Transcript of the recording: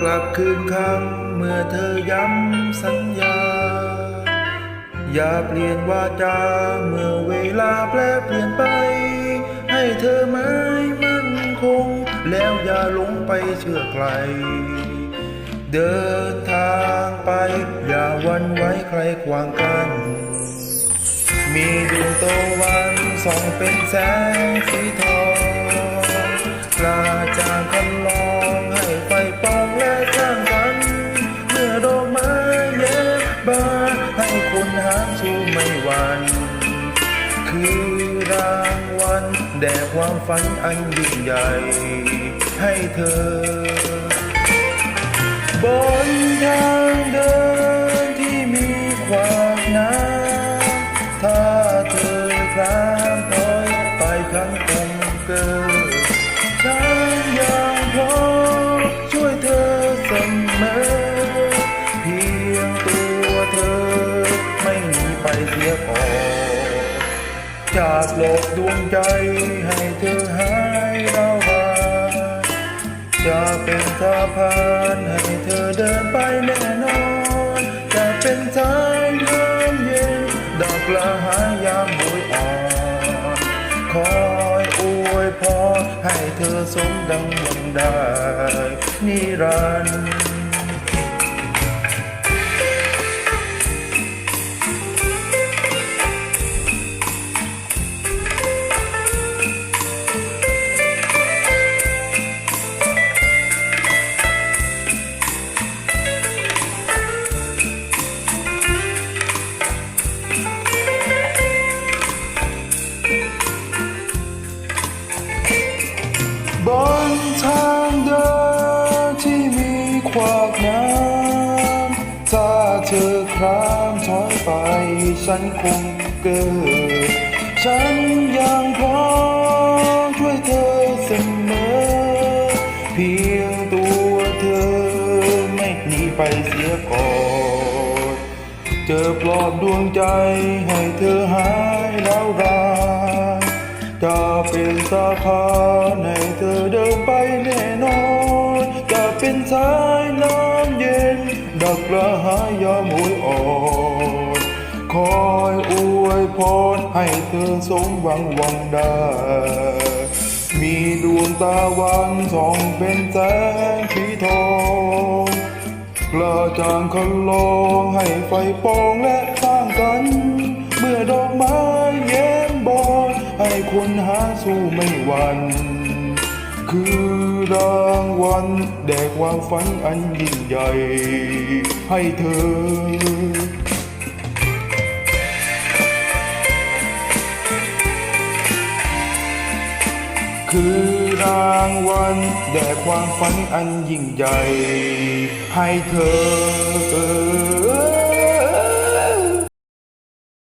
กลับคืนคำเมื่อเธอย้ำสัญญา อย่าเปลี่ยนวาจา เมื่อเวลาแปลเปลี่ยนไป ให้เธอไม่มั่นคง แล้วอย่าหลงไปเชื่อใคร เดินทางไป อย่าวันไว้ใครขวางกัน มีดวงตะวันส่องเป็นแสงสีทอง คือรางวัลแด่ความฝันอันยิ่งใหญ่ให้เธอ บนทางเดินที่มีความน้ำถ้าเธอคลามถอยไปฉันคงเกิดฉันยังพร้อมช่วยเธอเสมอ เพียงตัวเธอไม่หนีไปเสียก่อน จากโลกดวงใจให้เธอหายเราบาจะเป็นสะพานให้เธอเดินไปแน่นอน จะเป็นสายน้ำเย็นดอกละหายามบุยอ่อนคอยอวยพรให้เธอสมดังหวังได้นิรันดร์ นทางเดินที่มีขวากน้ำถ้าเธอครามถอยไป ฉันคงเกิด ฉันยังพร้อมช่วยเธอเสมอ เพียงตัวเธอไม่หนีไปเสียก่อนเจอปลอบดวงใจให้เธอหายแล้วราย จะเป็นสาขาให้เธอเดินไปแน่นอน จะเป็นสายน้ำเย็น ดักระหายยามหวยอ่อนคอยอวยพรให้เธอสมหวังหวังได้ มีดวงตาวันส่องเป็นแสงสีทองกระจ่างคันลองให้ไฟปองและ หาสู้ไม่หวันคือรางวัลแด่ความฝันอันยิ่งใหญ่ให้เธอคือรางวัลแด่ความฝันอันยิ่งใหญ่ให้เธอ